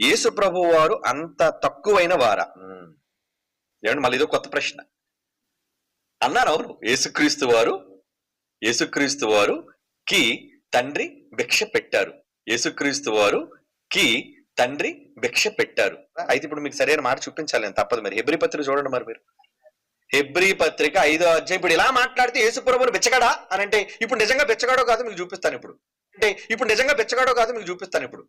యేసు ప్రభు వారు అంత తక్కువైన వారా? ఉమ్. ఏమండి మళ్ళీ ఇదో కొత్త ప్రశ్న. అన్నారు అవును. యేసుక్రీస్తు వారు యేసుక్రీస్తు వారు కి తండ్రి భిక్ష పెట్టారు. యేసుక్రీస్తు వారు కి తండ్రి భిక్ష పెట్టారు. అయితే ఇప్పుడు మీకు సరైన మాట చూపించాలి నేను తప్పదు మరి. హెబ్రి పత్రిక చూడండి మరి మీరు. హెబ్రి పత్రిక ఐదో అధ్యాయం. ఇప్పుడు ఇలా మాట్లాడితే యేసుప్రభుని బిచ్చగాడా? అని అంటే ఇప్పుడు నిజంగా బిచ్చగాడో కాదు మీకు చూపిస్తాను ఇప్పుడు. అంటే ఇప్పుడు నిజంగా బిచ్చగాడో కాదు మీకు చూపిస్తాను ఇప్పుడు.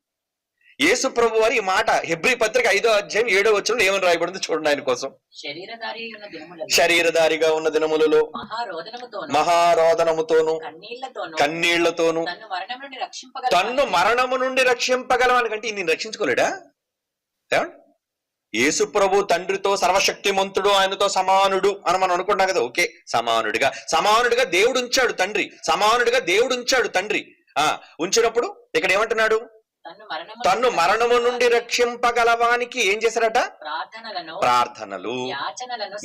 యేసు ప్రభు వారి ఈ మాట హెబ్రి పత్రిక ఐదో అధ్యాయం ఏడో వచ్చిన ఏమని రాయబడింది చూడండి ఆయన కోసం. శరీరధారిగా ఉన్న దినములలో మహారోదనముతోను కన్నీళ్ళతోను తన్ను మరణము నుండి రక్షింపగలవాని కంటే నేను రక్షించుకోలేడా? యేసు ప్రభు తండ్రితో సర్వశక్తిమంతుడు ఆయనతో సమానుడు అని మనం అనుకున్నాం కదా. ఓకే సమానుడిగా. సమానుడిగా దేవుడు ఉంచాడు తండ్రి. సమానుడిగా దేవుడు ఉంచాడు తండ్రి. ఆ ఉంచినప్పుడు ఇక్కడ ఏమంటున్నాడు? తన్ను మరణము నుండి రక్షింపగలవానికి ఏం చేశారట? ప్రార్థనలను ప్రార్థనలు.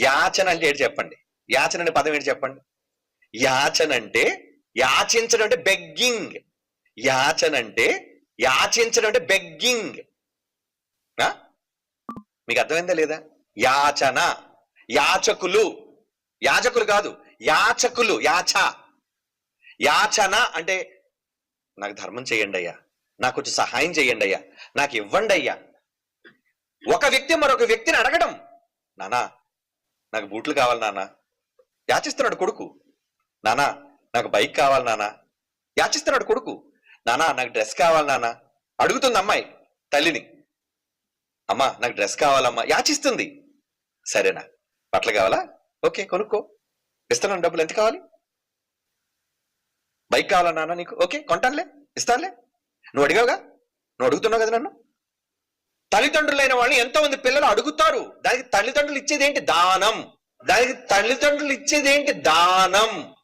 యాచన అంటే ఏంటి చెప్పండి? యాచన అనే పదం ఏంటి చెప్పండి? యాచన అంటే యాచించడం అంటే బెగ్గింగ్ యాచన అంటే యాచించడం అంటే బెగ్గింగ్ మీకు అర్థమైందా లేదా? యాచన. యాచకులు. యాచకులు కాదు. యాచకులు. యాచ. యాచన అంటే నాకు ధర్మం చేయండి అయ్యా. నాకు కొంచెం సహాయం చేయండి అయ్యా. నాకు ఇవ్వండి అయ్యా. ఒక వ్యక్తి మరొక వ్యక్తిని అడగడం. నానా నాకు బూట్లు కావాలి నానా. యాచిస్తున్నాడు కొడుకు. నానా నాకు బైక్ కావాలి నానా. యాచిస్తున్నాడు కొడుకు. నానా నాకు డ్రెస్ కావాలి నానా. అడుగుతుంది అమ్మాయి తల్లిని. అమ్మా నాకు డ్రెస్ కావాలమ్మా. యాచిస్తుంది. సరేనా బట్టలు కావాలా? ఓకే కొనుక్కో. ఇస్తాను డబ్బులు ఎంత కావాలి? బైక్ కావాలా నాన్న నీకు? ఓకే కొంటానులే ఇస్తానులే. నువ్వు అడిగావుగా? నువ్వు అడుగుతున్నావు కదా నన్ను? తల్లిదండ్రులైన వాళ్ళని ఎంతో మంది పిల్లలు అడుగుతారు. దానికి తల్లిదండ్రులు ఇచ్చేది ఏంటి? దానం. దానికి తల్లిదండ్రులు ఇచ్చేది ఏంటి? దానం.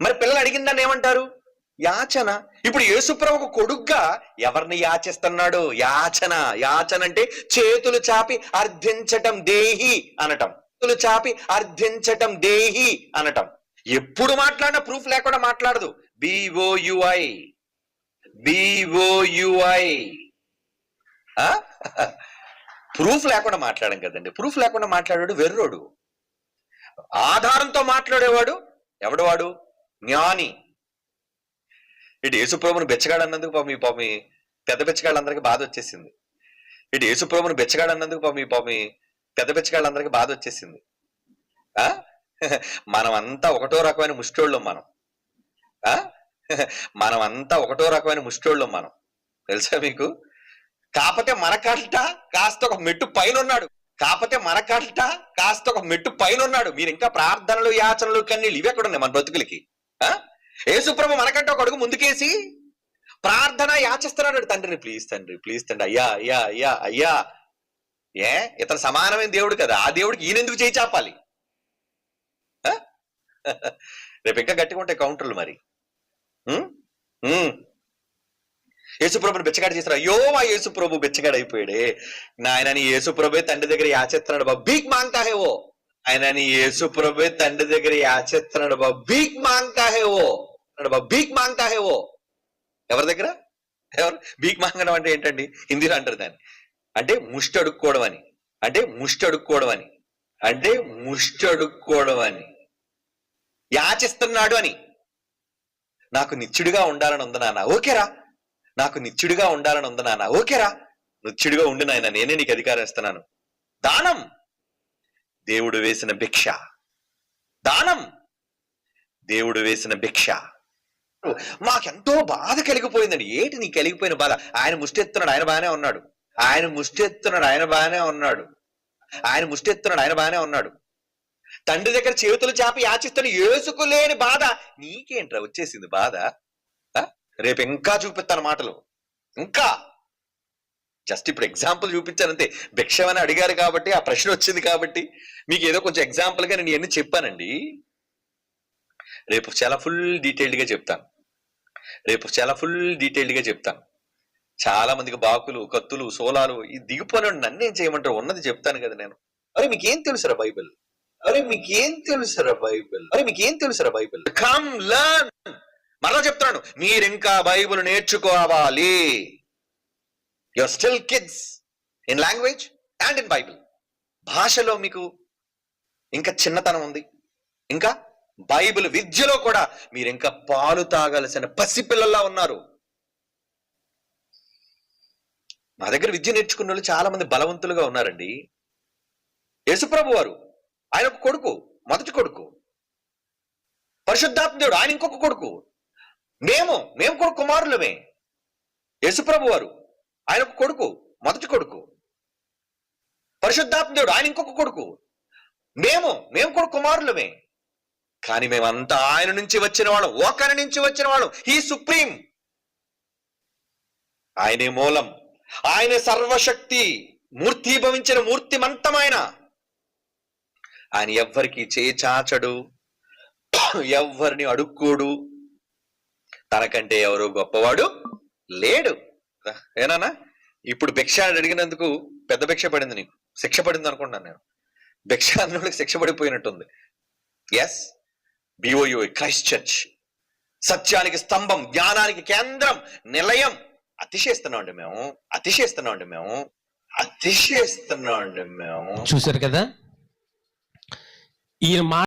మరి పిల్లలు అడిగిన దాన్ని ఏమంటారు? యాచన. ఇప్పుడు యేసుప్రభుకు కొడుగ్గా ఎవరిని యాచిస్తున్నాడు? యాచన. యాచన అంటే చేతులు చాపి అర్థించటం దేహి అనటం. చేతులు చాపి అర్థించటం దేహి అనటం. ఎప్పుడు మాట్లాడినా ప్రూఫ్ లేకుండా మాట్లాడదు. బిఓయుఐ బిఓయుఐ ప్రూఫ్ లేకుండా మాట్లాడం కదండి. ప్రూఫ్ లేకుండా మాట్లాడాడు వెర్రోడు. ఆధారంతో మాట్లాడేవాడు ఎవడు వాడు? జ్ఞాని. ఇటు యేసుప్రభుని బెచ్చగాడు అన్నందుకు పాపం ఈ పాపం పెద్ద బెచ్చగాళ్ళందరికీ బాధ వచ్చేసింది. ఇటు యేసుప్రభుని బెచ్చగాడు అన్నందుకు పాపం ఈ పాపం పెద్ద బెచ్చగాళ్ళందరికీ బాధ వచ్చేసింది. మనం అంతా ఒకటో రకమైన ముష్టోళ్ళం మనం. ఆ? మనం అంతా ఒకటో రకమైన ముష్టోళ్ళం మనం. తెలుసా మీకు? కాకపోతే మరకట్ట కాస్త ఒక మెట్టు పైన ఉన్నాడు కాకపోతే మనకల్ట కాస్త ఒక మెట్టు పైన ఉన్నాడు మీరు ఇంకా ప్రార్థనలు యాచనలు కన్నీళ్ళు ఇవి ఎక్కడ ఉన్నాయి మన బ్రతుకులకి. ఆ? యేసుప్రభు మనకంటే ఒక అడుగు ముందుకేసి ప్రార్థన యాచిస్తున్నాడు తండ్రిని. ప్లీజ్ తండ్రి ప్లీజ్ తండ్రి. అయ్యా అయ్యా అయ్యా అయ్యా. ఏ? ఇతను సమానమైన దేవుడు కదా. ఆ దేవుడికి ఈయనెందుకు చేయి చాపాలి? రేపు ఇంకా గట్టిగా ఉంటాయి కౌంటర్లు మరి. యేసుప్రభుని బెచ్చగాడు చేస్తారు అయ్యో మా యేసుప్రభు బిచ్చగాడు అయిపోయాడే నాయనని యేసుప్రభే తండ్రి దగ్గర యాచెత్తున్నాడు బాబు. భీక్ మాంగ్తా హే ఓ ఆయనని యేసుప్రభే తండ్రి దగ్గర యాచెత్తున్నాడు బాబు. భీక్ మాంగ్తా ఓ బీక్ బాబు. భీక్ మాంగ్తా ఓ ఎవరి దగ్గర? ఎవరు? భీక్ మాంగడం అంటే ఏంటండి? హిందీలో అంటారు దాన్ని. అంటే ముష్టి అడుక్కోవడం అని. అంటే ముష్టి అడుక్కోవడం అని. అంటే ముష్టి అడుక్కోవడం అని. యాచిస్తున్నాడు అని. నాకు నిత్యుడిగా ఉండాలని ఉంది నాన్న. ఓకేరా నాకు నిత్యుడిగా ఉండాలని ఉంది నాన్న. ఓకేరా నిత్యుడిగా ఉండి నాయన. నేనే నీకు అధికారం ఇస్తున్నాను. దానం. దేవుడు వేసిన భిక్ష. దానం. దేవుడు వేసిన భిక్ష. మాకెంతో బాధ కలిగిపోయిందండి. ఏంటి నీ కలిగిపోయిన బాధ? ఆయన ముష్టెత్తున్నాడు. ఆయన బాగానే ఉన్నాడు. ఆయన ముష్టెత్తున్నాడు. ఆయన బాగానే ఉన్నాడు. ఆయన ముష్టెత్తున్నాడు. ఆయన బాగానే ఉన్నాడు. తండ్రి దగ్గర చేతులు చాపి యాచిస్తున్న ఏసుకు లేని బాధ. నీకేంట్రా వచ్చేసింది బాధ? రేపు ఇంకా చూపిస్తాను మాటలు. ఇంకా? జస్ట్ ఇప్పుడు ఎగ్జాంపుల్ చూపించాను అంతే భిక్షమని అడిగారు కాబట్టి ఆ ప్రశ్న వచ్చింది కాబట్టి మీకు ఏదో కొంచెం ఎగ్జాంపుల్గా నేను ఎన్ని చెప్పానండి? రేపు చాలా ఫుల్ డీటెయిల్డ్గా చెప్తాను. రేపు చాలా ఫుల్ డీటెయిల్డ్గా చెప్తాను. చాలా మందికి బాకులు కత్తులు సోలాలు ఇది దిగిపోయిన నన్ను ఏం చేయమంటారు ఉన్నది చెప్తాను కదా నేను. అరే మీకేం తెలుసురా బైబిల్? అరే మీకేం తెలుసురా బైబిల్? అరే మీకేం తెలుసురా బైబిల్? కమ్ లర్న్ మరలా చెప్తున్నాను మీరు ఇంకా బైబిల్ నేర్చుకోవాలి. You're still kids in language and in Bible భాషలో మీకు ఇంకా చిన్నతనం ఉంది. ఇంకా బైబిల్ విద్యలో కూడా మీరు ఇంకా పాలు తాగాల్సిన పసిపిల్లల్లా ఉన్నారు. మా దగ్గర విద్య నేర్చుకున్న వాళ్ళు చాలా మంది బలవంతులుగా ఉన్నారండి. యేసుప్రభు వారు ఆయన ఒక కొడుకు మొదటి కొడుకు. పరిశుద్ధాత్మ దేవుడు ఆయన ఇంకొక కొడుకు. మేము మేము కూడా కుమారులమే. యశుప్రభు వారు ఆయన ఒక కొడుకు మొదటి కొడుకు. పరిశుద్ధాత్మ దేవుడు ఆయన ఇంకొక కొడుకు. మేము మేము కూడా కుమారులమే. కానీ మేమంతా ఆయన నుంచి వచ్చిన వాళ్ళం ఒకరి నుంచి వచ్చిన వాళ్ళం. ఈ సుప్రీం. ఆయనే మూలం. ఆయన సర్వశక్తి మూర్తి భవించిన మూర్తిమంతమైన ఆయన ఎవ్వరికి చేచాచడు ఎవ్వరిని అడుక్కోడు. తనకంటే ఎవరు గొప్పవాడు లేడు. ఏనానా? ఇప్పుడు భిక్ష అడిగినందుకు పెద్ద భిక్ష పడింది నీకు. శిక్ష పడింది అనుకుంటున్నాను నేను. భిక్ష అన్నోళ్ళకి శిక్ష పడిపోయినట్టుంది. ఎస్ బిఓయు క్రైస్ట్ చర్చ్ సత్యానికి స్తంభం జ్ఞానానికి కేంద్రం నిలయం. అతిశేస్తున్నాం అండి మేము. అతిశేస్తున్నాం అండి మేము. అతిశేస్తున్నాం అండి మేము. చూశారు కదా? ఈయన మా